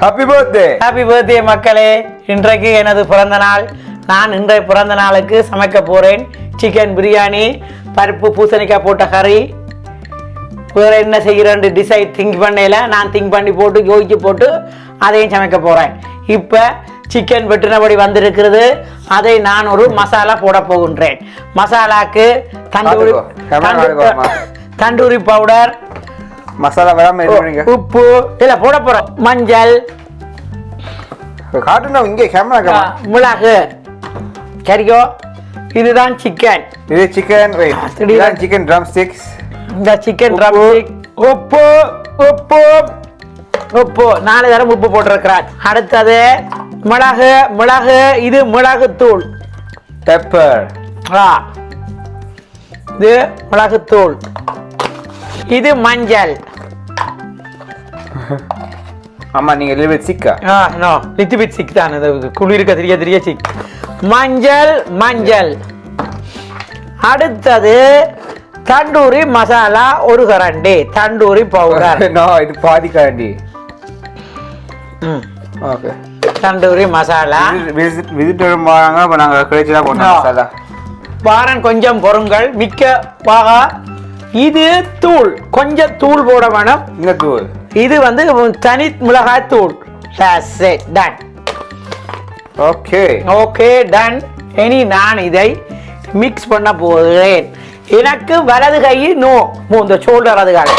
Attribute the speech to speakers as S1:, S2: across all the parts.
S1: Happy birthday
S2: happy birthday மக்களே. இன்றைக்கு எனது பிறந்த நாள் நான் இன்றைய பிறந்த நாளுக்கு சமைக்க போறேன். சிக்கன் பிரியாணி பருப்பு பூசணிக்காய் போட்ட கறி. வேற என்ன செய்கிறேன்னு டிசைட் திங்க் பண்ணல நான் திங்க் பண்ணி போட்டு யோசிச்சு போட்டு அதையும் சமைக்க போறேன். இப்போ சிக்கன் வெட்டினபடி வந்திருக்கிறது. அதை நான் ஒரு மசாலா போட போகின்றேன். மசாலாக்கு தந்தூரி. தந்தூரி பவுடர்
S1: மசாலா வராம இது பண்ணுங்க?
S2: உப்பு இல்ல போட போறோம். மஞ்சள்.
S1: காட்டுனா இங்கே கேமரா
S2: மிளகு சரியோ இதுதான் சிக்கன்
S1: இது சிக்கன் இதுதான் சிக்கன் ட்ரம் ஸ்டிக்ஸ்
S2: இந்த சிக்கன்
S1: உப்பு.
S2: ட்ரம்ஸ்டிக் உப்பு உப்பு உப்பு. நாலு தரம் உப்பு போட்டிருக்கிறார். அடுத்தது மிளகு மிளகு இது மிளகுத்தூள்.
S1: பெப்பர்
S2: ஆ இது மிளகுத்தூள். இது மஞ்சள்.
S1: ஆமா நீங்க லிட்டில் சிக்கா
S2: ஆ? நோ லித்து பிட் சிக் தான். இது குளிர்க்க தெரிய தெரிய சிக் மஞ்சள் மஞ்சள். அடுத்தது தண்டூரி மசாலா ஒரு கரண்டி. தண்டூரி பவுடர்
S1: நோ இது பாதி காண்டி ஓகே
S2: தண்டூரி மசாலா.
S1: விசிட்டர் வராங்க அப்ப நாங்க கிடைச்சதா போட்டோம். மசாலா.
S2: வாரன் கொஞ்சம் பொருங்கள் மிக்க வாகா. இது தூள். கொஞ்சம் தூள் போட வேணும்.
S1: இந்த தூள்.
S2: இது வந்து தனி மிளகாய் தூள் டன்
S1: ஓகே
S2: ஓகே டன் இனி நான் இதை மிக்ஸ் பண்ண போகிறேன். எனக்கு வலது கை நோ இந்த ஷோல்டர் அது கால்.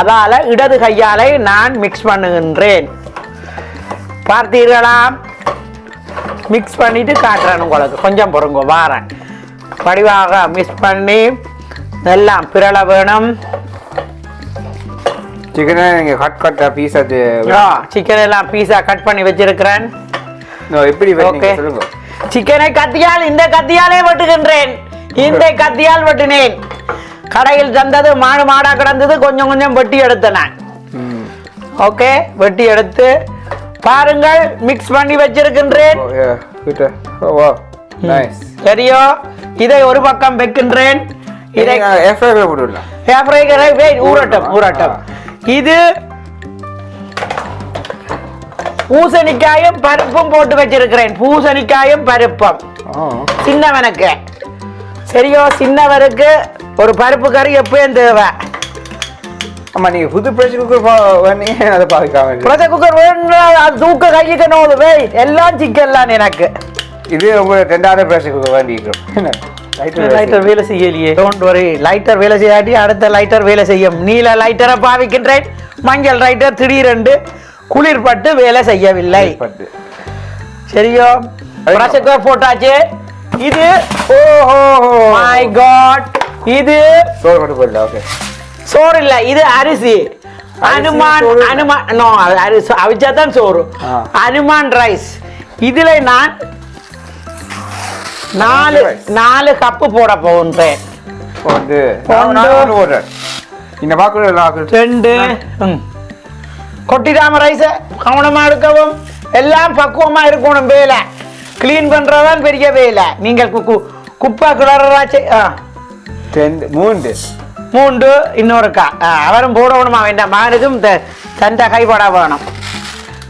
S2: அதால இடது கையாலே நான் மிக்ஸ் பண்ணுகின்றேன். பார்த்தீர்களா? மிக்ஸ் பண்ணிட்டு காட்டுறேன் உங்களுக்கு. கொஞ்சம் பொறுங்க வாரேன். வடிவாக மிக்ஸ் பண்ணி எல்லாம் பிறள வேணும்
S1: சிக்கனை நீங்க கட் கட் பீஸ் அது
S2: சிக்கன் எல்லாம் பீஸா கட் பண்ணி வச்சிருக்கிறேன்.
S1: எப்படி. சொல்லுங்க.
S2: சிக்கனை கத்தியால் இந்த கத்தியாலே வெட்டுகின்றேன். இந்த கத்தியால் வெட்டினேன். கடையில் தந்தது மாடு மாடா கிடந்தது கொஞ்சம் கொஞ்சம் வெட்டி எடுத்தேன். நான். ஓகே வெட்டி எடுத்து பாருங்கள் மிக்ஸ் பண்ணி வச்சிருக்கின்றேன். சரியோ? இதை ஒரு பக்கம் வைக்கின்றேன். இதை
S1: இதை air
S2: இது பூசணிக்காயும் பருப்பும் போட்டு வச்சிருக்கிறேன் பூசணிக்காயும் பருப்பும். சின்னவனுக்கு சரியோ சின்னவருக்கு ஒரு பருப்பு கறி எப்பயும் தேவை
S1: ஆமா நீங்க புது pressure cooker பா- பண்ணீங்க, அதை இருக்கு.
S2: பிரஷர் குக்கர் வேணும்னா அது தூக்க வெய் எல்லாம் சிக்கன்லாம் எனக்கு
S1: இது உங்களுக்கு ரெண்டாவது pressure cooker வேண்டியிருக்கும்.
S2: லைட்டர் வேலை செய்யலையே. டோன்ட் வரி லைட்டர் வேலை செய்யாட்டி அடுத்த லைட்டர் வேலை செய்யும். நீல லைட்டரை பாவிக்கின்றேன். மஞ்சள் லைட்டர் திடீரென்று குளிர்பட்டு வேலை செய்யவில்லை.
S1: பட்டு.
S2: சரியோ? பிரஷர் குக்கர் போட்டாச்சு. இது ஓஹோ. மை காட் இது
S1: சோறு மட்டும் போடல, okay.
S2: சோறு இல்ல. இது அரிசி. அனுமான். அனுமான் அவிச்சா தான் சோறு. அனுமான் ரைஸ் இதுல நான் நாலு. நாலு கப்பு போட
S1: இப்போ வந்து. நான் போடுறேன். இந்த பாக்குறது நான்
S2: ரெண்டு. கொட்டிடாம ரைஸ கவனமா எடுக்கவும். எல்லாம் பக்குவமா இருக்கணும் வேலை. க்ளீன் பண்றதான் பெரிய வேலை. நீங்கள் குப்பை கிளறாச்சு
S1: மூன்று.
S2: மூன்று இன்னொருக்கா அவரும் போடணுமா வேண்டாம். மகனுக்கும் தண்டை கைப்பட வேணும்.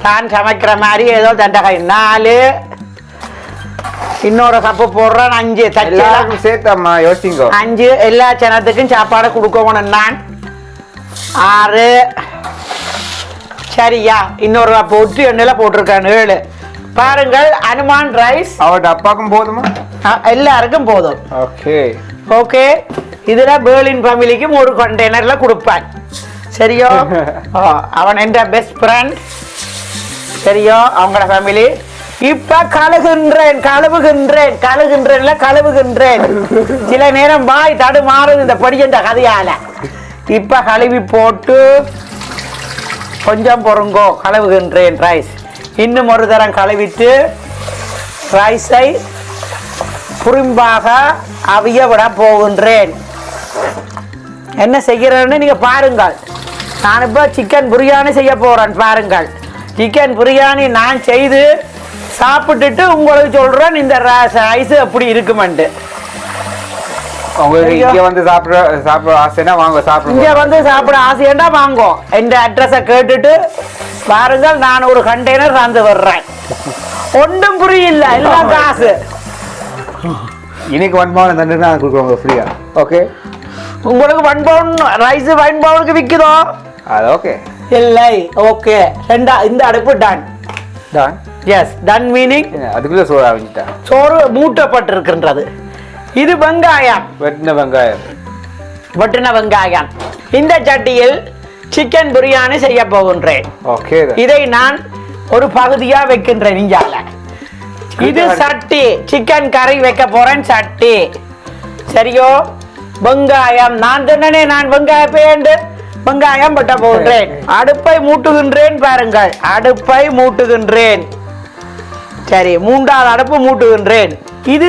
S2: தான் சமைக்கிற மாதிரி ஏதோ தண்டை கை நாலு இன்னொரு கப்பு போடுறேன். அஞ்சு
S1: எல்லாருக்கும் சேர்த்தாம்மா யோசிங்க
S2: அஞ்சு எல்லா ஜனத்துக்கும் சாப்பாடு கொடுக்கணும் நான் ஆறு. சரியா இன்னொரு கப்பு ஒட்டி எண்ணெயில் போட்டிருக்கேன் ஏழு. பாருங்கள் அனுமான் ரைஸ்.
S1: அவர்கிட்ட அப்பாக்கும் போதுமா?
S2: எல்லாருக்கும் போதும்.
S1: ஓகே.
S2: ஓகே. இதுல பேர்லின் ஃபேமிலிக்கும் ஒரு கண்டெய்னர்ல கொடுப்பான். சரியோ? அவன் என்ற பெஸ்ட் ஃப்ரெண்ட் சரியோ அவங்களோட ஃபேமிலி இப்ப கழுகுன்றேன் கழுவுகின்றேன் கழுகுன்றேன்ல கழுவுகின்றேன். சில நேரம் வாய் தடுமாறுது இந்த படிக்கின்ற கதையால. இப்ப கழுவி போட்டு கொஞ்சம் பொறுங்கோ கழுவுகின்றேன் ரைஸ் இன்னும் ஒரு தரம் கழுவிட்டு ரைஸை குறும்பாக அவிய விட போகின்றேன். என்ன செய்கிறேன்னு நீங்க பாருங்கள். நான் இப்போ சிக்கன் பிரியாணி செய்ய போகிறேன் பாருங்கள். சிக்கன் பிரியாணி நான் செய்து சாப்பிட்டுட்டு உங்களுக்கு சொல்றேன் இந்த ரைஸ் எப்படி இருக்குமெண்டு
S1: உங்களுக்கு. இங்க வந்து சாப்பிட சாப்பிட ஆசைன்னா வாங்க
S2: இங்க
S1: சாப்பிடுங்க
S2: வந்து சாப்பிட ஆசையண்டா வாங்கோ? எந்த அட்ரஸை கேட்டுட்டு பாருங்கள் நான் ஒரு கண்டெய்னர் தந்து வர்றேன் ஒன்றும் புரியல எல்லாம் காசு.
S1: இன்னைக்கு ஒன் பவுன் தண்டு நான் கொடுக்குறோங்க ஃப்ரீயா ஓகே
S2: உங்களுக்கு ஒன் பவுன் ரைஸ் ஒன் பவுனுக்கு விற்குதோ
S1: அது ஓகே
S2: இல்லை ஓகே ரெண்டா இந்த அடுப்பு done
S1: done
S2: yes done meaning
S1: அதுக்குள்ளே சோறு ஆரம்பிச்சிட்டேன்
S2: சோறு மூட்டப்பட்டிருக்கின்றது. இது வெங்காயம்.
S1: வெட்டின வெங்காயம்.
S2: வெட்டின வெங்காயம். இந்த சட்டியில் சிக்கன் பிரியாணி செய்ய போகின்றேன்.
S1: ஓகே
S2: இதை நான் ஒரு பகுதியா வைக்கின்றேன் இஞ்சால இது சட்டி. சிக்கன் கறி வைக்க போறேன் சட்டி. சரியோ? வெங்காயம். நான் சொன்னனே நான் வெங்காய பேண்டு. வெங்காயம் வெட்ட போகின்றேன். அடுப்பை மூட்டுகின்றேன் பாருங்கள். அடுப்பை மூட்டுகின்றேன். சரி மூன்றாவது அடுப்பு மூட்டுகின்றேன். இது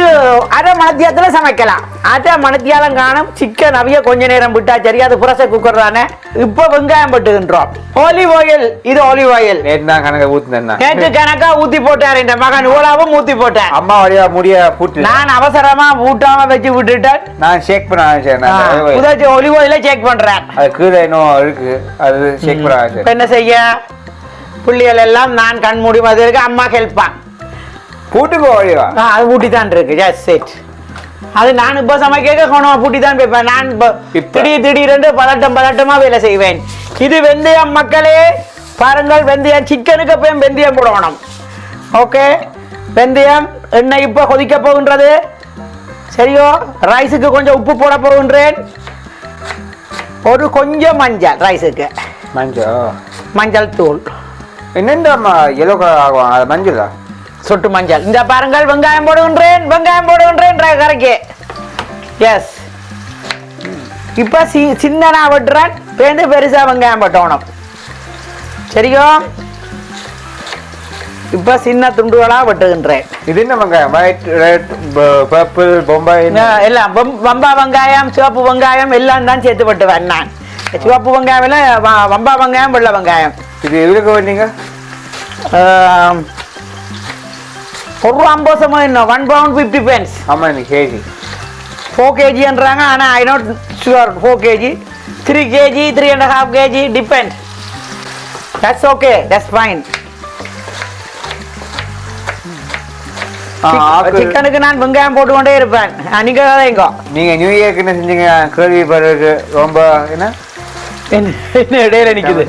S2: அரை மணத்தியாத்துல சமைக்கலாம். அரை மணத்தியாலம் காணும் சிக்கன் அவிய கொஞ்ச நேரம் விட்டா சரி அது புரச குக்கர் தானே. இப்போ வெங்காயம் வெட்டுகின்றோம். ஆலிவ் ஆயில் இது ஆலிவ் ஆயில்
S1: கணக்கை ஊத்துனேன்
S2: நேற்று கணக்கா ஊத்தி போட்டார் இந்த மகன் ஓலாவும் ஊத்தி போட்டேன்.
S1: அம்மா வழியா முடிய பூட்டு
S2: நான் அவசரமா ஊட்டாம வச்சு விட்டுட்டேன்.
S1: நான் ஷேக் பண்ண
S2: புதாச்சி ஒலிவ் ஆயில செக் பண்றேன்.
S1: அது கீழே இன்னும் இருக்கு அது ஷேக் பண்ண
S2: என்ன செய்ய? புள்ளிகள் எல்லாம் நான் கண் மூடி மாதிரி இருக்கு அம்மா ஹெல்ப்பா
S1: பூட்டுக்கோ வழியா
S2: ஆ, அது பூட்டி தான் இருக்கு. ஜஸ்ட் செட் அது நான் இப்போ சமைக்க கொண்டு பூட்டி தான் வைப்பேன் நான்? திடீர் திடீரென்று பதட்டம் பதட்டமா வேலை செய்வேன். இது வெந்தயம் மக்களே பாருங்கள் வெந்தயம் சிக்கனுக்கு எப்பயும் வெந்தயம் போடணும்? ஓகே வெந்தயம் எண்ணெய் இப்போ கொதிக்க போகின்றது. சரியோ? ரைஸுக்கு கொஞ்சம் உப்பு போட போகின்றேன். ஒரு கொஞ்சம் மஞ்சள் ரைஸுக்கு
S1: மஞ்சள்?
S2: மஞ்சள் தூள்.
S1: என்னென்ன எல்லோ கலர் ஆகும்? அது மஞ்சளா?
S2: சொட்டு மஞ்சள். இந்த பாருங்கள் வெங்காயம் போடுகின்றேன் வெங்காயம் போடுகின்றேன் கரைக்கு. எஸ் இப்ப சி சின்னனா வெட்டுறேன் பேருந்து பெருசா வெங்காயம் வெட்டணும். சரியோ இப்ப சின்ன துண்டுகளா வெட்டுகின்றேன்.
S1: இது என்ன வெங்காயம்? ஒயிட் ரெட் பர்பிள் பொம்பாய்
S2: எல்லாம் வம்- வம்பா வெங்காயம் சிவப்பு வெங்காயம் எல்லாம் தான் சேர்த்து வெட்டுவேன் நான். சிவப்பு வெங்காயம் இல்ல, வ- வம்பா வெங்காயம் வெள்ளை வெங்காயம்.
S1: இது எவ்வளோக்கு வேண்டீங்க
S2: சமம் என்ன ஒன் பவுண்ட் ஃபிஃப்டி பென்ஸ்
S1: ஆமா எனக்கு கேஜி.
S2: ஃபோர் கேஜின்றாங்க ஆனால் I not sure four KG three KG three and half KG depend that's okay that's fine சிக்கனுக்கு நான் வெங்காயம் போட்டு கொண்டே இருப்பேன் நீங்க தான் எங்கோ?
S1: நீங்க நியூ இயர்க்கு என்ன செஞ்சீங்க. கேள்விப்படுறதுக்கு ரொம்ப என்ன?
S2: என்ன இடையில நிக்குது?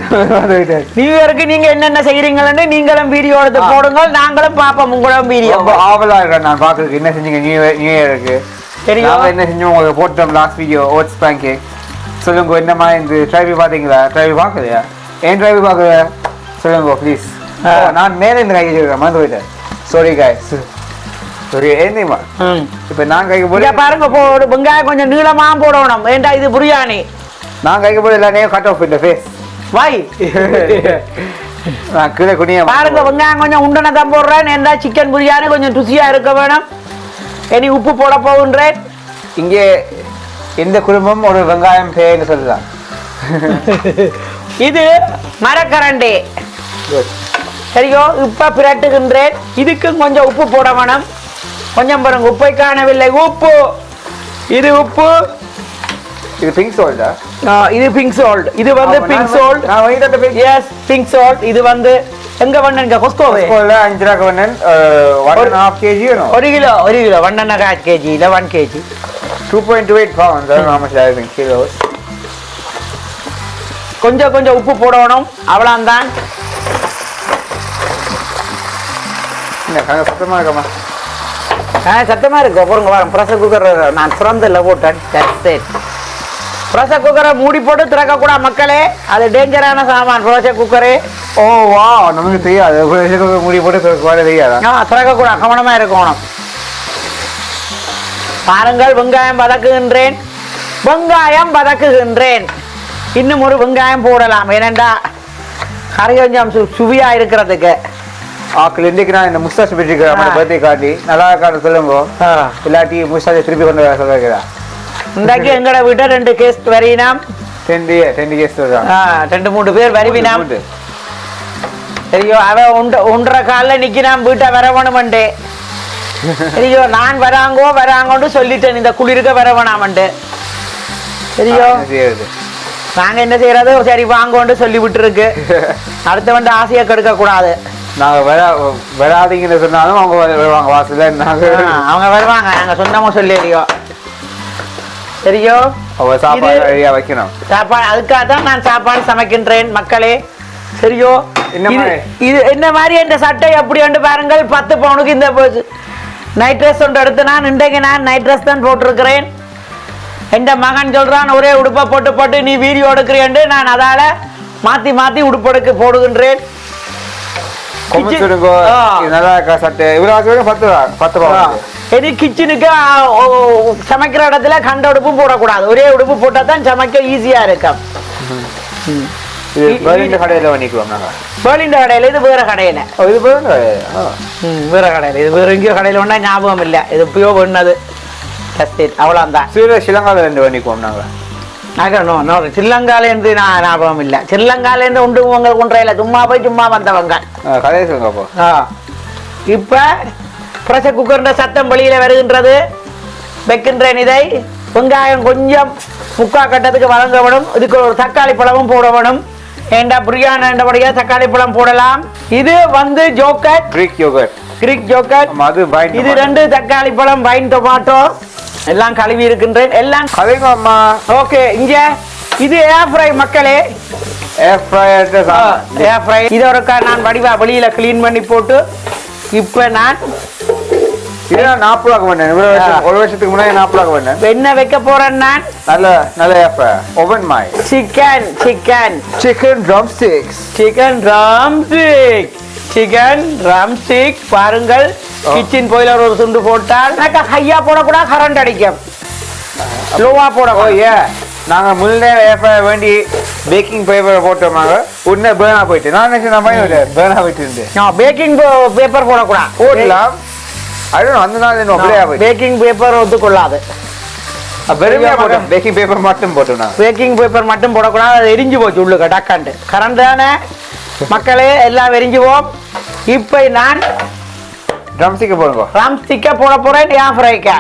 S2: நியூ இயருக்கு நீங்க என்னென்ன செய்றீங்கன்னு நீங்களும் வீடியோ எடுத்து. போடுங்க நாங்களும் பார்ப்போம் உங்களும் வீடியோ
S1: ஆவலா இருக்கேன் நான் பாக்குறதுக்கு என்ன செஞ்சீங்க நியூ நியூ இயருக்கு
S2: தெரியும்.
S1: என்ன செஞ்சோம் உங்களுக்கு போட்டோம் last video oats pancake. சொல்லுங்க என்ன மாதிரி இந்த டிரைவி பாத்தீங்களா டிரைவி பார்க்கலையா? ஏன் டிரைவி பார்க்கல? சொல்லுங்க ப்ளீஸ். நான் மேலே இருந்து கை வச்சிருக்கேன் மறந்து போயிட்டேன். சாரி காய்ஸ் இப்போ நான் கைக்கு
S2: பாருங்க போடு வெங்காயம் கொஞ்சம் நீளமா போடணும். ஏண்டா இது பிரியாணி?
S1: நான் கைக்கு போட எல்லாரையும் கட் ஆஃப் இந்த ஃபேஸ்
S2: வாய்
S1: நான் கீழே குனிய
S2: பாருங்க வெங்காயம் கொஞ்சம் உண்டனை தான் போடுறேன். என்ன சிக்கன் பிரியாணி கொஞ்சம் ருசியா இருக்க வேணும். இனி உப்பு போட போகின்றேன்.
S1: இங்கே எந்த குடும்பம் ஒரு வெங்காயம் பேன்னு சொல்லலாம்
S2: இது மரக்கரண்டி. சரியோ? இப்ப பிரட்டுகின்றேன். இதுக்கும் கொஞ்சம் உப்பு போட வேணும். கொஞ்சம் பாருங்க உப்பை காணவில்லை. உப்பு. இது உப்பு.
S1: இது பிங்க் சோல்டா
S2: ஆ, இது பிங்க் சால்ட் இது வந்து பிங்க் சால்ட்
S1: நான் வாங்கிட்டு வந்த பிங்க்
S2: எஸ் பிங்க் சால்ட் இது வந்து எங்க பண்ணுங்க கொஸ்கோவே
S1: ஸ்கூல்ல அஞ்சு ரூபா வண்ணன். ஒன் ஹாஃப் கேஜி வேணும்.
S2: ஒரு கிலோ ஒரு கிலோ. அண்ட் ஹாஃப் கேஜி இல்லை one KG
S1: two point two eight pound how much that is in kilos
S2: கொஞ்சம் கொஞ்சம் உப்பு போடணும். அவ்வளோதான்
S1: என்ன கணக்கு சுத்தமா இருக்கமா
S2: ஆ சத்தமா இருக்கு. வாங்க ப்ரெஷர் குக்கர் நான் திறந்தில்ல போட்டேன் ப்ரெஷர் குக்கரை மூடி போட்டு திறக்கக்கூடா மக்களே அது டேஞ்சரான சாமான் ப்ரெஷர் குக்கரு
S1: ஓ வா நமக்கு தெரியாது ஒரு முடி போட்டு வர தெரியாதா
S2: ஆ திறக்கக்கூடா கவனமா இருக்கணும் பாருங்கள் வெங்காயம் வதக்குகின்றேன் வெங்காயம் வதக்குகின்றேன் இன்னும் ஒரு வெங்காயம் போடலாம் ஏனெண்டா கறி கொஞ்சம் சு சுவையா இருக்கிறதுக்கு
S1: ஆக்கள் இன்றைக்கு நான் இந்த முஸ்தாஷ் பெற்றிருக்கிறேன். பர்த்டே காட்டி நல்லா இருக்கான்னு சொல்லுங்க இல்லாட்டி முஸ்தாஷை திருப்பி கொண்டு வர சொல்லிருக்கிறேன்
S2: இன்றைக்கு எங்கட வீட்டை ரெண்டு கேஸ் வரையினாம்.
S1: டென் டே டென் கேஸ் சொல்றான்
S2: ஆ, ரெண்டு மூணு பேர் வருவினாம். ஐயோ உண்ட ஒன்றரை காலில் நிற்கிறான் வீட்டை வரவணுமண்டே. ஐயோ நான் வராங்கோ வராங்கோன்னு சொல்லிட்டேன் இந்த குளிருக்க வரவனாமண்டு ஐயோ நாங்க என்ன செய்யறது? சரி வாங்கோன்னு சொல்லி விட்டுருக்கு. அடுத்தவன் ஆசையை கெடுக்க கூடாது
S1: நாங்க வரா வராதீங்கன்னு சொன்னாலும் அவங்க வரு- வருவாங்க வாசல்ல.
S2: அவங்க வருவாங்க. நாங்க சொந்தமா சொல்லியோ சரியோ
S1: அவங்க சாப்பாடு ரெடியா வைக்கணும்
S2: சாப்பாடு அதுக்காக தான் நான் சாப்பாடு சமைக்கின்றேன் மக்களே சரியோ இது- என்ன மாதிரி இந்த சட்டை எப்படி வந்து பாருங்கள் பத்து பவுனுக்கு இந்த நைட் ட்ரெஸ் ஒன்று எடுத்து நான் இன்றைக்கு நான் நைட் ட்ரெஸ் தான் போட்டிருக்கிறேன் என் மகன் சொல்றான் ஒரே உடுப்பை போட்டு போட்டு நீ வீடியோ எடுக்கிறேன்ட்டு நான் அதால மாத்தி மாத்தி உடுப்பு எடுக்க போடுகின்றேன்
S1: நல்லா இருக்கா சட்டை விட பத்து பத்து ரூபா
S2: இனி கிச்சனுக்கு சமைக்கிற இடத்துல கண்ட உடுப்பும் போடக்கூடாது ஒரே உடுப்பு போட்டால் தான் சமைக்க ஈஸியா இருக்கும்
S1: இது பேருந்து கடையில
S2: இது வேற கடையில்
S1: இது
S2: வேற கடையில் இது வேற எங்கேயோ கடையில் ஒன்றா ஞாபகம் இல்லை இது எப்பயோ டஸ்ட் அவ்வளோதான்
S1: ஸ்ரீலங்கால ரெண்டு பண்ணிக்குவோம் நாங்க
S2: நோ நோ ஸ்ரீலங்காலேருந்து நான் ஞாபகம் இல்லை ஸ்ரீலங்காலேருந்து உண்டு உங்க குன்றையில் சும்மா போய் சும்மா வந்தவங்க
S1: ஆ, கதையை சொல்லுங்க அப்போ
S2: ஆ இப்போ ப்ரெஷர் குக்கர்ன்ற சத்தம் வெளியில் வருகின்றது. வைக்கின்றேன் இதை. வெங்காயம் கொஞ்சம் முக்கா கட்டத்துக்கு வழங்க வேணும் இதுக்கு ஒரு தக்காளி பழமும் போட வேணும் ஏண்டா பிரியாணி என்றபடியாக தக்காளி பழம் போடலாம். இது வந்து ஜோக்கட்
S1: கிரீக் யோகர்ட்
S2: கிரீக் ஜோக்கட்
S1: அது
S2: இது ரெண்டு தக்காளி பழம் வைன் டொமாட்டோ எல்லாம் கழுவி இருக்கின்றேன். எல்லாம்
S1: அம்மா.
S2: ஓகே இங்க இது ஏர் ஃப்ரை மக்களே.
S1: ஏர் ஃப்ரையர்
S2: ஏர் ஃப்ரை இதை ஒருக்கா நான் வடிவா வெளியில க்ளீன் பண்ணி போட்டு இப்போ நான்
S1: இதெல்லாம் நாற்பது ரூபாய்க்கு பண்ணேன் வருஷம் ஒரு வருஷத்துக்கு முன்னாடி நாற்பது ரூபாய்க்கு பண்ணேன்
S2: என்ன வைக்க போறேன் நான்.
S1: நல்ல நல்ல fry oven my
S2: chicken chicken
S1: chicken drumsticks
S2: chicken drumstick chicken drumstick பாருங்கள். கிச்சன் பாய்லர் ஒரு துண்டு போட்டால். எனக்கு ஹையா போடக்கூடாது கரண்ட் அடிக்கும். லோவா
S1: ஓ
S2: போட
S1: ஏ நாங்க முன்னே ஃப்ரை வேண்டி பேக்கிங் பேப்பர் போட்டோமாங்க உடனே பேர்னா போயிட்டு. நான் நினைச்சேன் நான் பையன் பேர்னா போயிட்டு இருந்தேன்
S2: பேக்கிங் பேப்பர் போடக்கூடாது.
S1: போடலாம் நாள் என்ன அப்படியே போயிட்டு
S2: பேக்கிங் பேப்பர் ஒத்துக்கொள்ளாது
S1: வெறுமையா போட்டோம் பேக்கிங் பேப்பர் மட்டும் போட்டோம் நான்
S2: பேக்கிங் பேப்பர் மட்டும் போடக்கூடாது அது எரிஞ்சு போச்சு உள்ளுக்கு டக்காண்டு கரண்ட் தானே மக்களே எல்லாம் எரிஞ்சுவோம் இப்போ நான்
S1: ட்ரம் ஸ்டிக் போடுங்க
S2: ராம் ஸ்டிக்கை போட போறேன் ஏன் ஃப்ரைக்க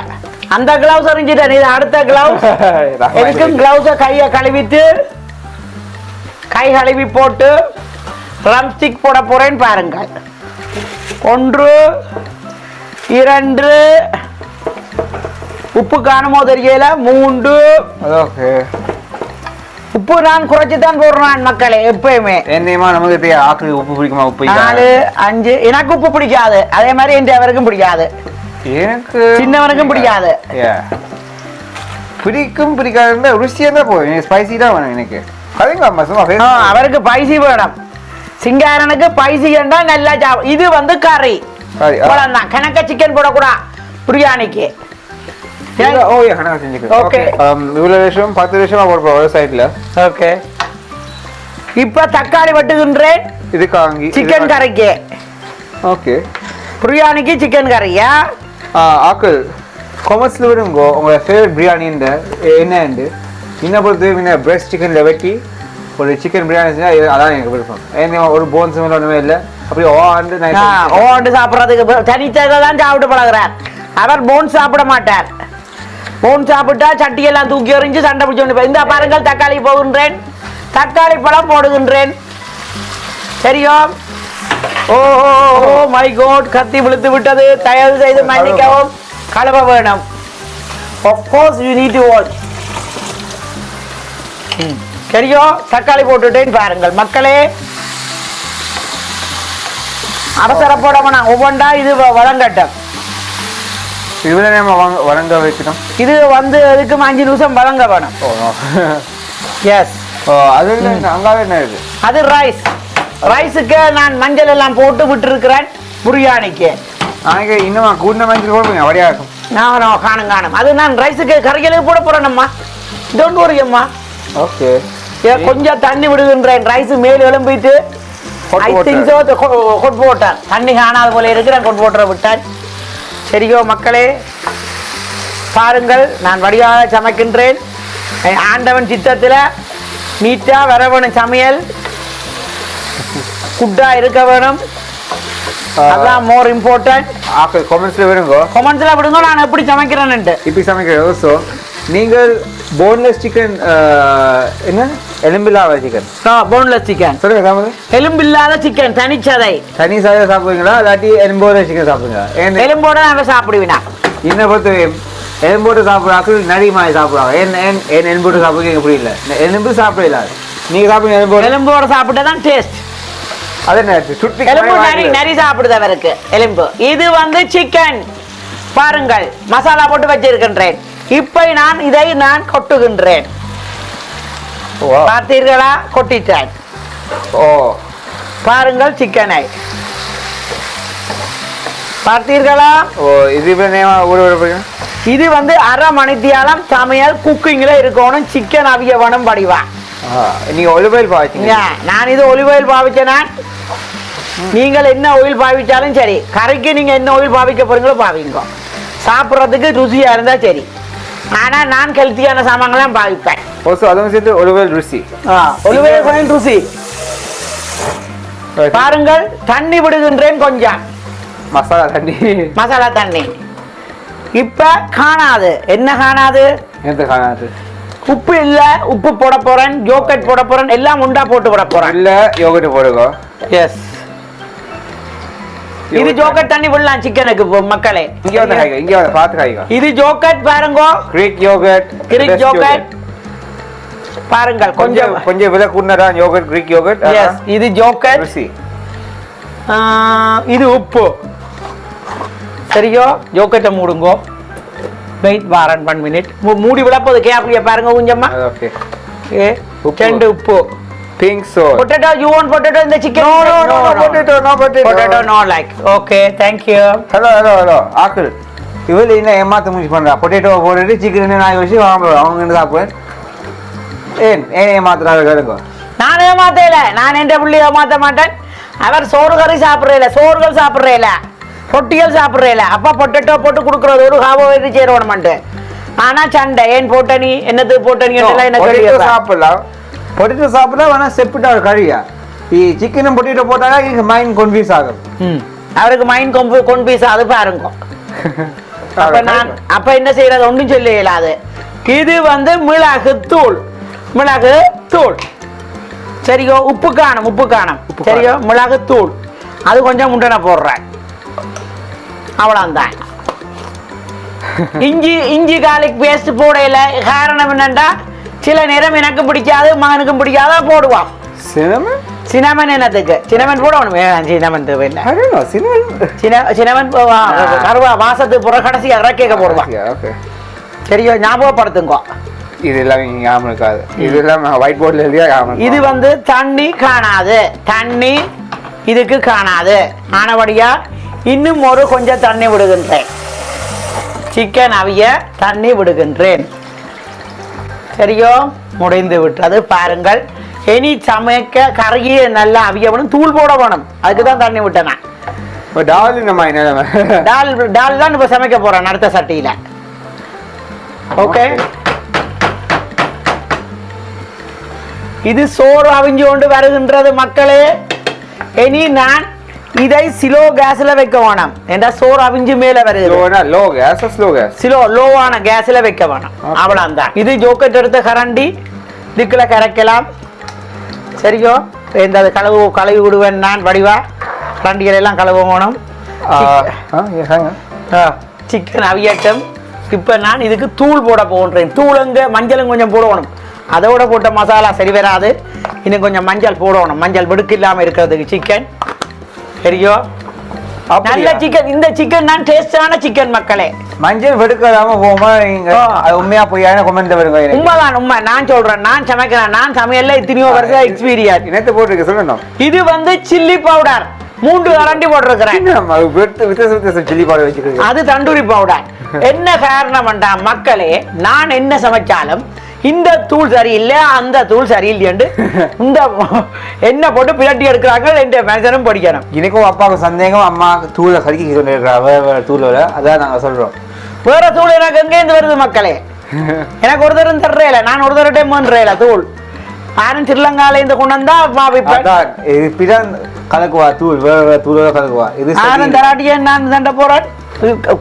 S2: அந்த கிளவுஸ் எரிஞ்சிட்டேன் இது அடுத்த கிளவுஸ் எதுக்கும் கிளவுஸை கையை கழுவிட்டு கை கழுவி போட்டு ரம் ஸ்டிக் போட போறேன் பாருங்கள் ஒன்று இரண்டு. உப்பு காணுமோ தெரியல. மூன்று. உப்பு நான் குறைச்சி தான் போடுறேன் மக்களே எப்பயுமே.
S1: என்னையுமா நமக்கு ஆக்கு உப்பு பிடிக்குமா? உப்பு
S2: நாலு அஞ்சு. எனக்கு உப்பு பிடிக்காது. அதே மாதிரி என் அவருக்கும் பிடிக்காது.
S1: எனக்கு
S2: சின்னவனுக்கும் பிடிக்காது.
S1: பிடிக்கும் பிடிக்காது ருசியா தான் போகும். ஸ்பைசி தான் வேணும் எனக்கு.
S2: அவருக்கு பைசி வேணும். சிங்காரனுக்கு பைசி என்றா நல்லா இது வந்து கறி.
S1: Curry, ஆ.
S2: தான் கணக்க சிக்கன் போடக்கூடாது பிரியாணிக்கு.
S1: இல்ல, ஓ ஏ கணக்கு செஞ்சுக்கிறேன் ஓகே
S2: Okay.
S1: இவ்வளோ வருஷம் பத்து வருஷமா போடுறோம் ஒரு சைடில்
S2: ஓகே இப்ப தக்காளி வெட்டுகின்றேன்.
S1: இது காங்கி
S2: சிக்கன் கறிக்கு.
S1: ஓகே
S2: பிரியாணிக்கு சிக்கன் கறியா?
S1: ஆக்கள் கொமர்ஸில் விடுங்கோ. உங்களோட ஃபேவரட் பிரியாணி இந்த என்ன பொறுத்து என்ன பிரெஸ்ட் சிக்கனில் வெட்டி ஒரு சிக்கன் பிரியாணி செஞ்சால் அதான் எனக்கு விருப்பம். ஏன்னா ஒரு போன்ஸ் ஒன்றுமே இல்லை. அப்படியே ஓ ஆண்டு
S2: ஆ, ஓண்டு சாப்பிட்றதுக்கு தனித்ததை தான் சாப்பிட்டு பழகுறார். அவர் போன் சாப்பிட மாட்டார். போன் சாப்பிட்டா சட்டியெல்லாம் தூக்கி எறிஞ்சு சண்டை பிடிச்சு இந்த பாருங்கள் தக்காளி போகின்றேன். தக்காளி பழம் போடுகின்றேன். சரியோ ஓ மை கோட் கத்தி விழுத்து விட்டது. தயவு செய்து மன்னிக்கவும். கழுவ வேணும். You need to watch. ம். சரியோ தக்காளி போட்டுட்டேன்னு பாருங்கள். மக்களே அவசரப்பட வேணாம் ஒவ்வொன்றா இது வழங்கட்டும்.
S1: நேரம் வாங்க வழங்க வைக்கணும்.
S2: இது வந்து அதுக்கு அஞ்சு நிமிஷம் வழங்க வேணும். Yes
S1: oh. அது அங்காவே என்ன இருக்கு
S2: அது ரைஸ் ரைஸுக்கு நான் மஞ்சள் எல்லாம் போட்டு விட்டுருக்கிறேன். பிரியாணிக்கு.
S1: நாளைக்கு இன்னும் கூட்டின மஞ்சள் போடுங்க வடியா இருக்கும்.
S2: நான் காணும் காணும். அது நான் ரைஸுக்கு கறிகளுக்கு போட போறேனம்மா. டோன்ட் வரி அம்மா
S1: ஓகே
S2: கொஞ்சம் தண்ணி விடுகின்றேன். ரைஸ் மேல் எழும்பிட்டு ஐ. திங்க் சோ கொட் போட்டார் தண்ணி காணாத போல இருக்கிறேன் கொட் போட்டரை விட்டான் சரியோ மக்களே பாருங்கள் நான் வடிவாக சமைக்கின்றேன். ஆண்டவன் சித்தத்தில் நீட்டா வர வேணும் சமையல். குட்டா இருக்க வேணும். அதான் மோர் இம்பார்ட்டன்ட்
S1: ஆக்கள் கொமெண்ட்ஸில் விடுங்கோ.
S2: கொமெண்ட்ஸில் விடுங்க நான் எப்படி சமைக்கிறேன்னுட்டு.
S1: இப்படி சமைக்கிறது ஸோ நீங்கள் போன்லெஸ் சிக்கன் என்ன? எலும்பில்லாத சிக்கன்
S2: போன்லெஸ் சிக்கன்
S1: சொல்லுங்க தாமது
S2: எலும்பில்லாத சிக்கன் தனிச்சதை.
S1: தனி சாதம் சாப்பிடுவீங்களா? இல்லாட்டி எலும்போட சிக்கன் சாப்பிடுங்க
S2: எலும்போட நான் சாப்பிடுவினா.
S1: என்னை பொறுத்தவரையும் எலும்போட்டு சாப்பிட்றாக்கள் நரி மாதிரி சாப்பிடுவாங்க. ஏன் ஏன் ஏன் எலும்போட்டு சாப்பிடுங்க புரியல. எலும்பு சாப்பிடல நீங்க சாப்பிடுங்க எலும்போடு.
S2: எலும்போட சாப்பிட்டா தான் டேஸ்ட்
S1: அது என்ன சுட்டி
S2: எலும்பு நரி நரி சாப்பிடுதவருக்கு எலும்பு. இது வந்து சிக்கன் பாருங்கள் மசாலா போட்டு வச்சிருக்கின்றேன். இப்போ நான் இதை நான் கொட்டுகின்றேன். பார்த்தீர்களா? கொட்டிட்டேன்
S1: ஓ.
S2: பாருங்கள் சிக்கனை. பார்த்தீர்களா?
S1: ஓ இது
S2: இது வந்து அரை மணித்தியாலம் சமையல் குக்கிங்ல இருக்கணும். சிக்கன் அவியவனம் படிவா
S1: நீங்க ஒலிபயில் பாய்ச்சிங்க
S2: நான் இது ஒலிவ் ஆயில் பாவிச்சேனா? நீங்கள் என்ன ஆயில் பாவிச்சாலும் சரி. கறிக்கு நீங்க என்ன ஆயில் பாவிக்க போறீங்களோ பாவிங்க. சாப்பிட்றதுக்கு ருசியா இருந்தா சரி. ஆனா நான் ஹெல்த்தியான சாமான்லாம் பாவிப்பேன்.
S1: ஓசோ அதுவும் சேர்த்து ஒலிபயில் ருசி.
S2: ஒலிவ் ஆயில் கொஞ்சம் ருசி. பாருங்கள் தண்ணி விடுகின்றேன் கொஞ்சம்.
S1: மசாலா தண்ணி.
S2: மசாலா தண்ணி. இப்ப காணாது. என்ன காணாது?
S1: எந்த காணாது?
S2: உப்பு இல்ல உப்பு போட போறேன் ஜோக்கெட் போட போறேன் எல்லாம் உண்டா போட்டு போட போறேன்.
S1: இல்ல யோகட் போடுங்க.
S2: எஸ் இது ஜோக்கெட் தண்ணி விடலாம் சிக்கனுக்கு மக்களே.
S1: இங்க வந்து காய்க இங்க வந்து காய்க
S2: இது ஜோக்கெட் பாருங்க.
S1: கிரீக் யோகட்
S2: கிரிக் ஜோக்கெட் பாருங்கள்
S1: கொஞ்சம்
S2: கொஞ்சம்.
S1: விலை கூடனா யோகட் கிரீக் யோகட்
S2: எஸ் இது ஜோக்கெட்
S1: ருசி
S2: இது உப்பு. சரியோ? ஜோக்கெட்டை மூடுங்கோ. வெயிட் வாரன் ஒன் மினிட் மூடி விடப்போது கேப்லியா பாருங்க கொஞ்சமா
S1: ஓகே.
S2: ஏ
S1: உப்பு.
S2: ரெண்டு உப்பு
S1: think so
S2: potato you want potato இந்த chicken
S1: No, no, no, no, potato, no potato.
S2: Potato okay thank you
S1: hello hello hello ஆக்கிள் இவள் என்ன ஏமாத்த முடிச்சு பண்றா? பொட்டேட்டோ போட்டுட்டு சிக்கன் நான் யோசிச்சு வாங்க அவங்க சாப்பிடுவேன் ஏன் ஏன் ஏமாத்துறாரு கேளுங்க.
S2: நான் ஏமாத்தல. நான் என்ற புள்ளி ஏமாத்த மாட்டேன். அவர் சோறு கறி சாப்பிட்றேல. சோறுகள் சாப்பிட்றேல. ரொட்டிகள் சாப்பிட்றேல. அப்பா பொட்டேட்டோ போட்டு கொடுக்குறது ஒரு கார்போஹைட்ரேட் சேரணுமெண்டு ஆனா சண்டை. ஏன் போட்ட நீ? என்னது போட்ட நீ? எல்லாம் எனக்கு
S1: பொட்டேட்டோ சாப்பிடலாம். பொட்டேட்டோ சாப்பிட்டா வேணால் செப்பிட்டா ஒரு கழியா ഈ ചിക്കനും പൊട്ടിയിട്ട് പോട്ടാ
S2: എനിക്ക് മൈൻഡ് കൺഫ്യൂസ് ആകും അവർക്ക് മൈൻഡ് കൺഫ്യൂസ് അത് പാരുങ്കോ അപ്പൊ ഞാൻ അപ്പൊ എന്നെ ചെയ്യുന്നത് ഒന്നും ചൊല്ലുകയില്ല അത് ഇത് വന്ന് മിളക് തൂൾ മിളക് തൂൾ ശരിയോ ഉപ്പ് കാണും ഉപ്പ്
S1: കാണും
S2: ശരിയോ മിളക് തൂൾ അത് കൊഞ്ചം മുണ്ടന പോടുറേൻ அவ்வளோதான் இஞ்சி இஞ்சி காலிக் பேஸ்ட் போடையில காரணம் என்னண்டா சில நேரம் எனக்கு பிடிக்காது மகனுக்கும் பிடிக்காத போடுவான்.
S1: சினமன்?
S2: சினமன் என்னத்துக்கு? சினமன் போடணும். சினமன் தேவையில்லை சினமன்? சினமன் கருவா மாசத்துக்கு புற கடைசி கேட்க போடுவான். சரியோ ஞாபகப்படுத்துங்கோ.
S1: இதெல்லாம் இருக்காது. இதெல்லாம் ஒயிட் போர்டில் எழுதியா
S2: இது வந்து தண்ணி காணாது. தண்ணி இதுக்கு காணாது. ஆனபடியா இன்னும் ஒரு கொஞ்சம் தண்ணி விடுகின்றேன். சிக்கன் அவிய தண்ணி விடுகின்றேன். சரியோ? முடிந்து விட்டது. பாருங்கள். இனி சமைக்க கறியை நல்லா அவியவனும் தூள் போட வேணும் அதுக்கு தான் தண்ணி விட்டேன்?
S1: இப்போ டால் நம்ம நிலைமை?
S2: டால் டால் தான் இப்போ சமைக்க போறேன் அடுத்த சட்டியில. ஓகே. இது சோறு அவிஞ்சு கொண்டு வருகின்றது மக்களே. இனி நான் இதை சிலோ கேஸ்ல வைக்க வேணாம். ஏண்டா சோறு அவிஞ்சு மேல
S1: லோனா low gas slow gas
S2: slow லோவான கேஸ்ல வைக்க வேணாம்.
S1: Okay.
S2: அவ்வளவுதான். இது ஜோக்கெட் எடுத்த கரண்டி. இதுக்குள்ள கரைக்கலாம். சரியோ? இந்த கழுவு கழுவி விடுவேன் நான் வடிவா. கரண்டிகள் எல்லாம் கழுவ வேணும். சிக்கன் அவியட்டம். இப்போ நான் இதுக்கு தூள் போட போகின்றேன். தூளுங்க மஞ்சளும் கொஞ்சம் போடணும். அதோட போட்ட மசாலா சரி வராது. இன்னும் கொஞ்சம் மஞ்சள் போடணும். மஞ்சள் வெடுக்கு இல்லாமல் இருக்கிறதுக்கு சிக்கன். சரியோ நல்ல சிக்கன் இந்த சிக்கன் தான் டேஸ்டான சிக்கன் மக்களே.
S1: மஞ்சள் வெடுக்காம போகுமா நீங்க. அது உண்மையா பொய்யான கொமெண்ட் வருங்க.
S2: உண்மைதான் உண்மை. நான் சொல்றேன் நான் சமைக்கிறேன் நான் சமையல்ல இத்தனையோ வருஷம் எக்ஸ்பீரியன்ஸ்
S1: இனத்தை போட்டுருக்கு சொல்லணும்
S2: இது வந்து சில்லி பவுடர் மூன்று கரண்டி போட்டிருக்கிறேன்.
S1: சில்லி பாடு வச்சுக்கிறீங்க?
S2: அது தண்டூரி பவுடர் என்ன காரணம் மக்களே நான் என்ன சமைச்சாலும் இந்த தூள் சரியில்லை அந்த தூள் சரியில்லைன்னு இந்த என்ன போட்டு பிரட்டி எடுக்கிறாங்க என்ற மனுஷனும் படிக்கணும்.
S1: எனக்கும் அப்பாவுக்கு சந்தேகம் அம்மா தூளை கறிக்கி கொண்டு இருக்கிறா வேற வேற தூளோட அதான் நாங்க சொல்றோம்.
S2: வேற தூள் எனக்கு எங்கேருந்து வருது மக்களே? எனக்கு ஒரு தரம் தர்றேல நான் ஒரு தர டைம் பண்றேல தூள். நானும் ஸ்ரீலங்கால இந்த கொண்டு வந்தா
S1: இப்படிதான் கலக்குவா தூள் வேற வேற தூளோட கலக்குவா? இது சரி.
S2: தராட்டியே நான் சண்டை போறேன்.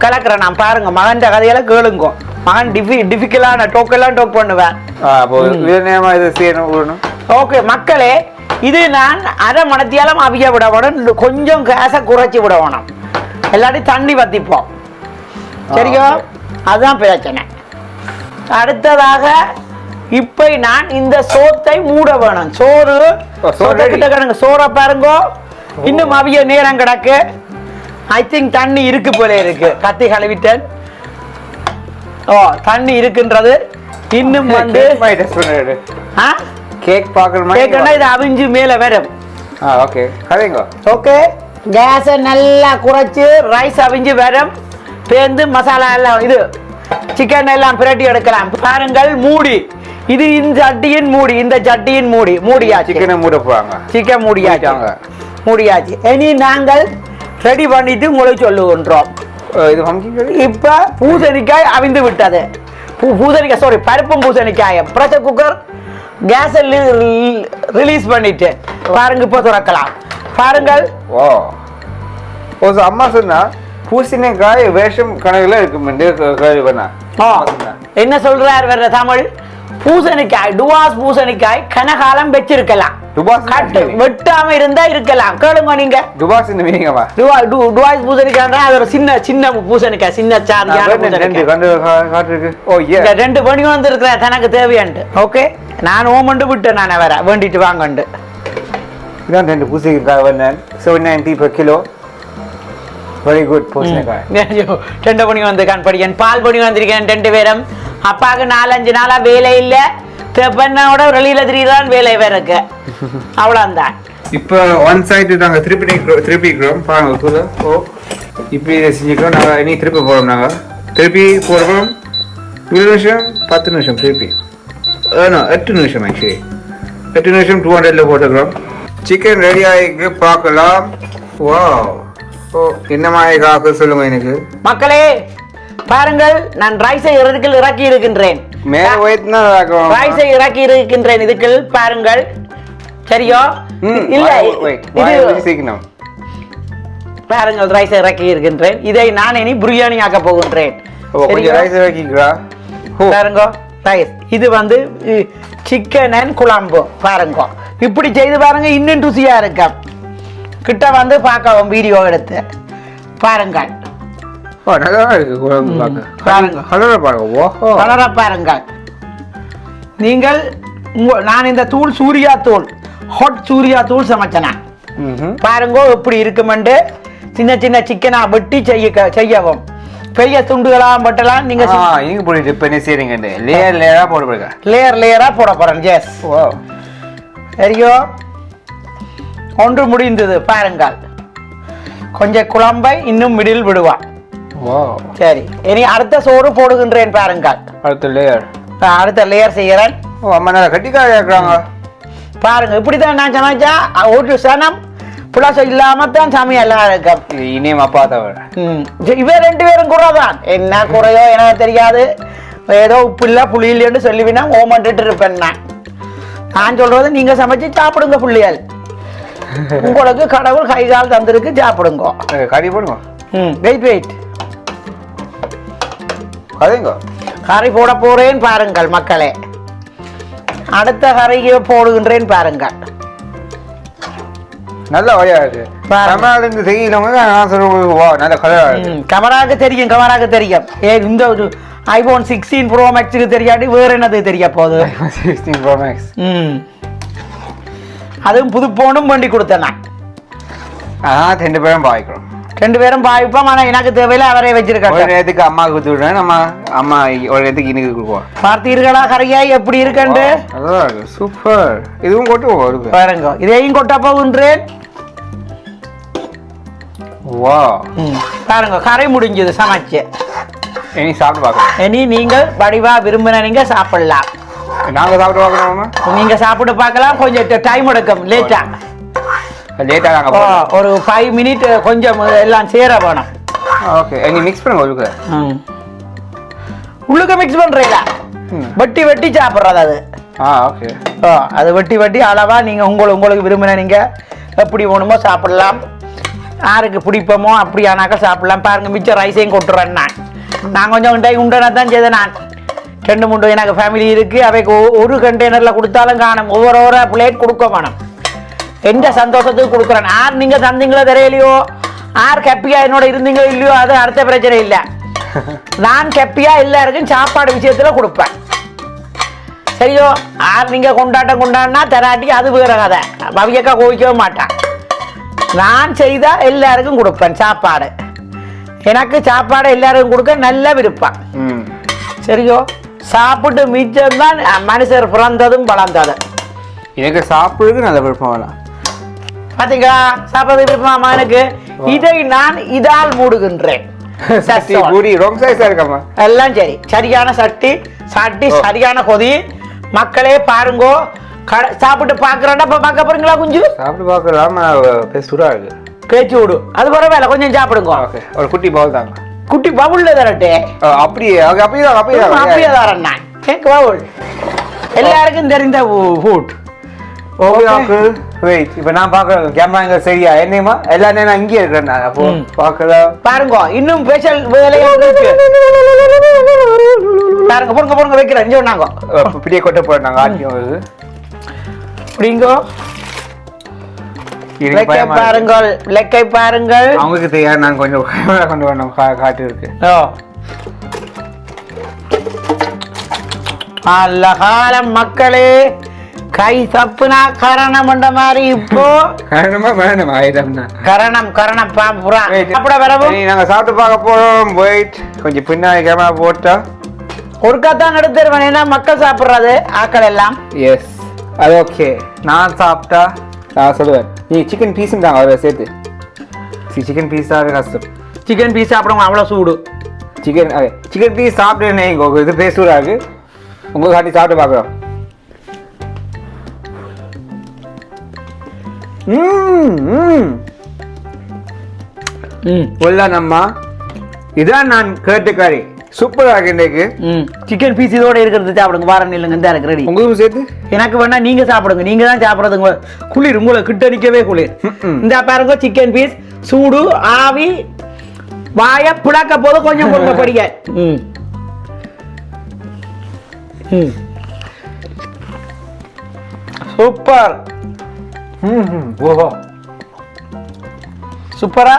S2: கலக்குறேன் நான் பாருங்க மகன் கதையில கேளுங்க. மகன் டிஃபி டிஃபிகலான டோக்கெல்லாம் டோக் பண்ணுவேன்.
S1: அப்போ இது செய்யணும்
S2: ஓகே மக்களே இது நான் அரை மணத்தியாலும் அவிய விட வேணும் கொஞ்சம் கேஸை குறைச்சி விட வேணும். எல்லாத்தையும் தண்ணி வத்திப்போம். சரியோ? அதுதான் பிரச்சனை. அடுத்ததாக இப்போ நான் இந்த சோத்தை மூட வேணும். சோறு
S1: சோறு.
S2: கிட்ட கிடங்க சோறை பாருங்க. இன்னும் அவிய நேரம் கிடக்கு. ஐ திங்க் தண்ணி இருக்கு போல இருக்கு. கத்தி கழுவிட்டேன். ஓ தண்ணி இருக்குன்றது இன்னும் வந்து
S1: கேக் பார்க்குற மாதிரி
S2: கேட்கணும் இது அவிஞ்சு மேலே வரும்.
S1: ஆ ஓகே கதைங்க.
S2: ஓகே கேஸை நல்லா குறைச்சு ரைஸ் அவிஞ்சு வரும். பேந்து மசாலா எல்லாம் இது சிக்கன் எல்லாம் பிரட்டி எடுக்கலாம். பாருங்கள் மூடி. இது இந்த சட்டியின் மூடி இந்த சட்டியின் மூடி. மூடியாச்சு.
S1: சிக்கனை மூட
S2: சிக்கன் மூடியாச்சு.
S1: மூடிட்டாங்க.
S2: மூடியாச்சு. இனி நாங்கள் ரெடி பண்ணிட்டு உங்களுக்கு சொல்லுகின்றோம்.
S1: இது
S2: இப்ப பூசணிக்காய் அவிந்து விட்டது பூ- பூசணிக்காய் சாரி பருப்பும் பூசணிக்காய் ப்ரெஷர் குக்கர் கேஸ் ரிலீஸ் பண்ணிட்டு பாருங்க இப்போ திறக்கலாம் பாருங்கள்
S1: ஓ ஓ அம்மா சொன்னா பூசணிக்காய் வேஷம் கணக்குல இருக்கு கேள்வி பண்ணா
S2: ஆ, என்ன சொல்றார் வேற தமிழ் பூசணிக்காய் டுவாஸ் பூசணிக்காய் கனகாலம் வச்சிருக்கலாம் வெட்டாம இருந்தா இருக்கலாம். கேளுங்க நீங்க.
S1: டுபாஸ் இந்த
S2: டுவா டு- டுவாஸ் பூசணிக்காய்னா அது ஒரு சின்ன சின்ன பூசணிக்காய் சின்ன சாதியான பூசணிக்காய்.
S1: ஓ ஏ
S2: ரெண்டு மணி வந்திருக்கிற தனக்கு தேவையான்ட்டு. ஓகே நான் ஓமண்டு விட்டேன் நான் வேற வேண்டிட்டு வாங்கண்டு.
S1: இதான் ரெண்டு பூசணிக்காய் வந்தேன் seven ninety per kilo very good பூசணிக்காய்.
S2: ரெண்டு மணி வந்து படிக்கன் பால் பணி வந்திருக்கேன் ரெண்டு பேரும். அப்பாவுக்கு நாலஞ்சு நாளா வேலை இல்ல. பெண்ணோட வெளியில திரிதான் வேலை வேற இருக்கு. அவ்வளவுதான்.
S1: இப்போ ஒன் சைடு நாங்கள் திருப்பி திருப்பிக்கிறோம் பாருங்க கூட ஓ இப்படி செஞ்சுக்கிறோம் நாங்கள் இனி திருப்பி போகிறோம் நாங்கள் திருப்பி போகிறோம் இருபது நிமிஷம் பத்து நிமிஷம் திருப்பி. எட்டு நிமிஷம் ஆக்சுவலி எட்டு நிமிஷம் டூ ஹண்ட்ரட்ல போட்டுக்கிறோம். சிக்கன் ரெடி ஆகிக்கு பார்க்கலாம். வா ஓ என்ன மாதிரி காக்கு சொல்லுங்க எனக்கு.
S2: மக்களே பாருங்கள் நான் ரைஸை இறக்கில் இறக்கி இருக்கின்றேன்.
S1: மேலே
S2: இறக்கி இருக்கின்றேன் இதுக்குள் பாருங்கள். சரியோ? இல்ல இது பாருங்கள் ரைஸை இறக்கி இருக்கின்றேன் இதை நான் இனி பிரியாணி ஆக்க போகின்றேன் பாருங்க ரைஸ் இது வந்து சிக்கன் அண்ட் குழம்பு. பாருங்க. இப்படி செய்து பாருங்க இன்னும் ருசியா இருக்கும். கிட்ட வந்து பார்க்கவும் வீடியோ எடுத்து. பாருங்கள்.
S1: ஓ நல்லா இருக்கு குழம்பு பார்க்க
S2: பாருங்க
S1: கலரை பாருங்க ஓஹோ
S2: கலரா நீங்கள் உங்க- நான் இந்த தூள் சூர்யா தூள் ஹாட் சூர்யா தூள் சமைச்சனா?
S1: ம்ஹும்.
S2: பாருங்க எப்படி இருக்குமெண்டு. சின்ன சின்ன சிக்கனா வெட்டி செய்ய செய்யவும். பெரிய துண்டுகளாக பட்டலாம் நீங்க
S1: ஆ இங்க போயிட்டு இப்ப என்ன செய்றீங்க லேயர் லேயரா போட்டு போயிருக்க
S2: லேயர் லேயரா போட போறேன். ஜெஸ்
S1: ஓ.
S2: சரியோ? ஒன்று முடிந்தது பாருங்கள். கொஞ்சம் குழம்பை இன்னும் மிடில் விடுவான் சரி. இனி அடுத்த சோறு போடுகின்றேன் பாருங்கள்
S1: அடுத்த லேயர்
S2: அடுத்த லேயர் செய்கிறேன்
S1: ஓ அம்மா நல்லா இருக்கிறாங்க
S2: பாருங்க இப்படிதான் நான் சமைச்சா ஒரு சனம் புலாசம் இல்லாம தான் சமையல்லாம் இருக்கும்.
S1: இனியும் அப்பா தவிர.
S2: இவ ரெண்டு பேரும் குறை தான் என்ன குறையோ எனக்கு தெரியாது. ஏதோ உப்பு இல்லை புளி இல்லைன்னு சொல்லிவினா ஓமன்ட்டு இருப்பேன் நான். நான் சொல்றது நீங்க சமைச்சு சாப்பிடுங்க புள்ளியால் உங்களுக்கு கடவுள் கை கால் தந்திருக்கு சாப்பிடுங்க.
S1: கறி போடுங்க.
S2: ம் வெயிட் வெயிட்
S1: கதைங்க
S2: கறி போட போறேன் பாருங்கள் மக்களே. அடுத்த கறியை போடுகின்றேன் பாருங்கள்.
S1: நல்ல வழியா இருக்கு. இருந்து செய்யலவங்க நான் சொல்லுவேன் வா நல்ல கலரா இருக்கு
S2: ம், கமராக்கு தெரியும் கமராக்கு தெரியும். ஏ இந்த ஒரு ஐபோன் சிக்ஸ்டீன் ப்ரோ மேக்ஸுக்கு தெரியாட்டி வேற என்னது தெரிய போகுது?
S1: சிக்ஸ்டீன் ப்ரோ மேக்ஸ்
S2: ம். அதுவும் புது போனும் பண்ணி கொடுத்தேன் நான்.
S1: ஆ ரெண்டு பேரும் பாய்க்கிறோம்
S2: ரெண்டு பேரும் பாய்ப்போம் ஆனா எனக்கு தேவையில்ல அவரே
S1: ஒரு
S2: வச்சிருக்காங்க
S1: நேரத்துக்கு அம்மாவுக்கு கொடுத்து விடுறேன் நம்ம அம்மா ஒரு நேரத்துக்கு இனிக்கு கொடுப்போம்
S2: பார்த்தீர்களா கரையாய் எப்படி இருக்கண்டு
S1: சூப்பர் இதுவும் கொட்டு
S2: பாருங்க இதையும் கொட்ட போகின்றேன்
S1: வா.
S2: பாருங்க கரை முடிஞ்சது சமைச்சு.
S1: இனி சாப்பிட்டு பார்க்கலாம்.
S2: இனி நீங்கள் வடிவா விரும்பின நீங்க சாப்பிடலாம்.
S1: நாங்க சாப்பிட்டு பார்க்கணுமா?
S2: நீங்க சாப்பிட்டு பார்க்கலாம் கொஞ்சம் டைம் எடுக்கும் லேட்டா
S1: லேட்டாக நாங்கள்
S2: ஒரு ஃபைவ் மினிட் கொஞ்சம் எல்லாம் சேர வேணும்
S1: ஓகே நீ மிக்ஸ் பண்ணுங்க உங்களுக்கு
S2: ம். உள்ளுக்க மிக்ஸ் பண்றீங்களா?
S1: ம்.
S2: வெட்டி வெட்டி சாப்பிட்றது அது.
S1: ஆ ஓகே
S2: ஓ அது வெட்டி வெட்டி அளவா நீங்க உங்களுக்கு உங்களுக்கு விரும்பின நீங்க எப்படி வேணுமோ சாப்பிடலாம். யாருக்கு பிடிப்போமோ அப்படியானாக்கா சாப்பிடலாம். பாருங்க மிச்சம் ரைஸையும் கொட்டுறேன் நான். நான் கொஞ்சம் உண்டை உண்டனா தான் செய்தேன் நான். ரெண்டு மூணு எனக்கு ஃபேமிலி இருக்கு. அவைக்கு ஒரு கண்டெய்னர்ல கொடுத்தாலும் காணும். ஒவ்வொரு ஒரு பிளேட் கொடுக்க வேணும். எந்த சந்தோஷத்துக்கு கொடுக்குறேன் யார் நீங்க தந்தீங்களோ தெரியலையோ யார் கப்பியா என்னோட இருந்தீங்களோ இல்லையோ அது அடுத்த பிரச்சனை இல்லை நான் கப்பியா எல்லாருக்கும் சாப்பாடு விஷயத்துல கொடுப்பேன் சரியோ யார் நீங்க கொண்டாட்டம் கொண்டாடினா தராட்டி அது வேற கதை பவியக்கா கோவிக்கவே மாட்டான் நான் செய்தா எல்லாருக்கும் கொடுப்பேன் சாப்பாடு எனக்கு சாப்பாடு எல்லாருக்கும் கொடுக்க நல்ல விருப்பம்
S1: ம்
S2: சரியோ சாப்பிட்டு மிச்சம் தான் மனுஷர் பிறந்ததும் வளர்ந்ததும்
S1: எனக்கு சாப்பிடுறதுக்கு நல்ல விருப்பம் வேணாம்
S2: பாத்தீங்களா? சாப்பிடுறது விருப்பமா மகனுக்கு இதை நான் இதால் மூடுகின்றேன்.
S1: சட்டி பூரி ரொம்ப சைஸா இருக்காமா
S2: எல்லாம் சரி. சரியான சட்டி சட்டி. சரியான கொதி. மக்களே பாருங்கோ. சாப்பிட்டு பாக்குறேன்டா இப்ப பார்க்க போறீங்களா குஞ்சு?
S1: சாப்பிட்டு பார்க்கலாம்? பெஸ்டூரா இருக்கு.
S2: பேச்சு விடு. அது பரவாயில்ல கொஞ்சம் சாப்பிடுங்க.
S1: ஒரு குட்டி பவுல் தாங்க.
S2: குட்டி பவுல்ல தரட்டே.
S1: அப்படியே அப்படியே அப்படியே
S2: அப்படியே தரேன் நான். பவுல் எல்லாருக்கும் தெரிந்த ஃபுட்
S1: ஓகே அங்கிள் வெயிட் இப்போ நான் பார்க்குறேன் கேமரா இங்கே சரியா? என்னையுமா? எல்லா நேரம் நான் இங்கே இருக்கிறேன் நான். அப்போ
S2: ம்.
S1: பார்க்கலாம்
S2: பாருங்க இன்னும் ஸ்பெஷல் வேலைகள் இருக்கு. பாருங்க போடுங்க போடுங்க வைக்கிறேன். இங்க நாங்க
S1: இப்படியே கொட்ட போகிறேன் நாங்கள் ஆட்டியும் வருது
S2: அப்படிங்கோ
S1: எனக்கு
S2: லெக்கை
S1: பயமா இருக்கு.
S2: பாருங்கள் லெக்கை பாருங்கள்.
S1: அவங்களுக்கு தெரியாது நான் கொஞ்சம் கேமரா கொண்டு வரணும் கா காட்டு இருக்கு.
S2: ஓ. காலம் மக்களே கை தப்புனா கரணம் என்ற மாதிரி இப்போ
S1: வேணுமா வேணுமா ஐட்டம்னா
S2: கரணம் கரணம் பாம்புறா. அப்பட வரவும்.
S1: நாங்க சாப்பிட்டு பார்க்க போறோம். வெயிட் கொஞ்சம் பின்னாடி கேமரா போட்டா.
S2: ஒருக்கா தான் எடுத்துருவேன் ஏன்னா மக்கள் சாப்பிடுறது ஆக்கள் எல்லாம்.
S1: எஸ் அது ஓகே நான் சாப்பிட்டா நான் சொல்லுவேன். நீ சிக்கன் பீஸும் தாங்க அதில் சேர்த்து. சிக்கன் பீஸ் தான் கஷ்டம்
S2: சிக்கன் பீஸ் சாப்பிடுவோம் அவ்வளோ சூடு.
S1: சிக்கன் சிக்கன் பீஸ் சாப்பிட்டேனே இங்கே இது பேசூரா இருக்கு உங்களுக்கு காட்டி சாப்பிட்டு பார்க்குறோம். ம். ம்
S2: ம்
S1: உள்ள நம்ம இதான் நான் கேட்ட கறி சூப்பராக இன்றைக்கு
S2: சிக்கன் பீஸ் இதோட இருக்கிறது சாப்பிடுங்க. வாரம் இல்லைங்க இந்த இருக்கு ரெடி
S1: உங்களுக்கும் சேர்த்து?
S2: எனக்கு வேணா நீங்க சாப்பிடுங்க. நீங்க தான் சாப்பிடுறதுங்க குளிர். உங்களை கிட்ட நிக்கவே குளிர். இந்த பாருங்க சிக்கன் பீஸ் சூடு ஆவி வாய பிளக்க போது கொஞ்சம் கொடுங்க படிக்க சூப்பர்.
S1: ஓஹோ.
S2: சூப்பரா?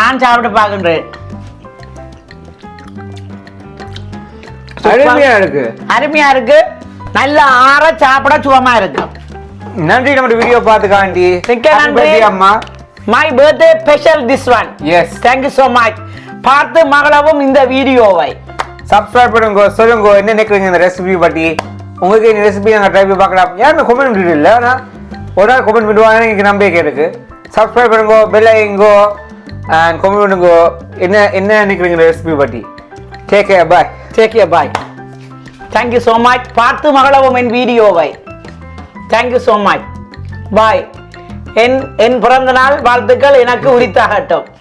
S2: நான் சாப்பிட்டு பார்க்கின்றேன்.
S1: அருமையா இருக்கு.
S2: அருமையா இருக்கு. நல்ல ஆற சாப்பிட சுகமா இருக்கு.
S1: நன்றி நம்ம வீடியோ பார்த்துக்காண்டி.
S2: நன்றி.
S1: அம்மா.
S2: My birthday special this one
S1: yes
S2: thank you so much பார்த்து மகளவும் இந்த வீடியோவை.
S1: சப்ஸ்கிரைப் பண்ணுங்க சொல்லுங்க என்ன நினைக்கிறீங்க இந்த ரெசிபி பற்றி உங்களுக்கு இந்த ரெசிபி நாங்கள் ட்ரை பண்ணி பார்க்கலாம். யாருமே கமெண்ட் பண்ணிட்டு இல்லை ஆனால் ஒரு நாள் கமெண்ட் பண்ணுவாங்கன்னு எனக்கு நம்பிக்கை இருக்குது சப்ஸ்கிரைப் பண்ணுங்கோ பெல் ஐங்கோ அண்ட் கமெண்ட் பண்ணுங்கோ. என்ன என்ன நினைக்கிறீங்க இந்த ரெசிபி பற்றி take care bye
S2: take you bye thank you so much பார்த்து மகளவும் என் வீடியோவை. Thank you so much bye என் என் பிறந்த நாள் வாழ்த்துக்கள். எனக்கு உரித்தாகட்டும்.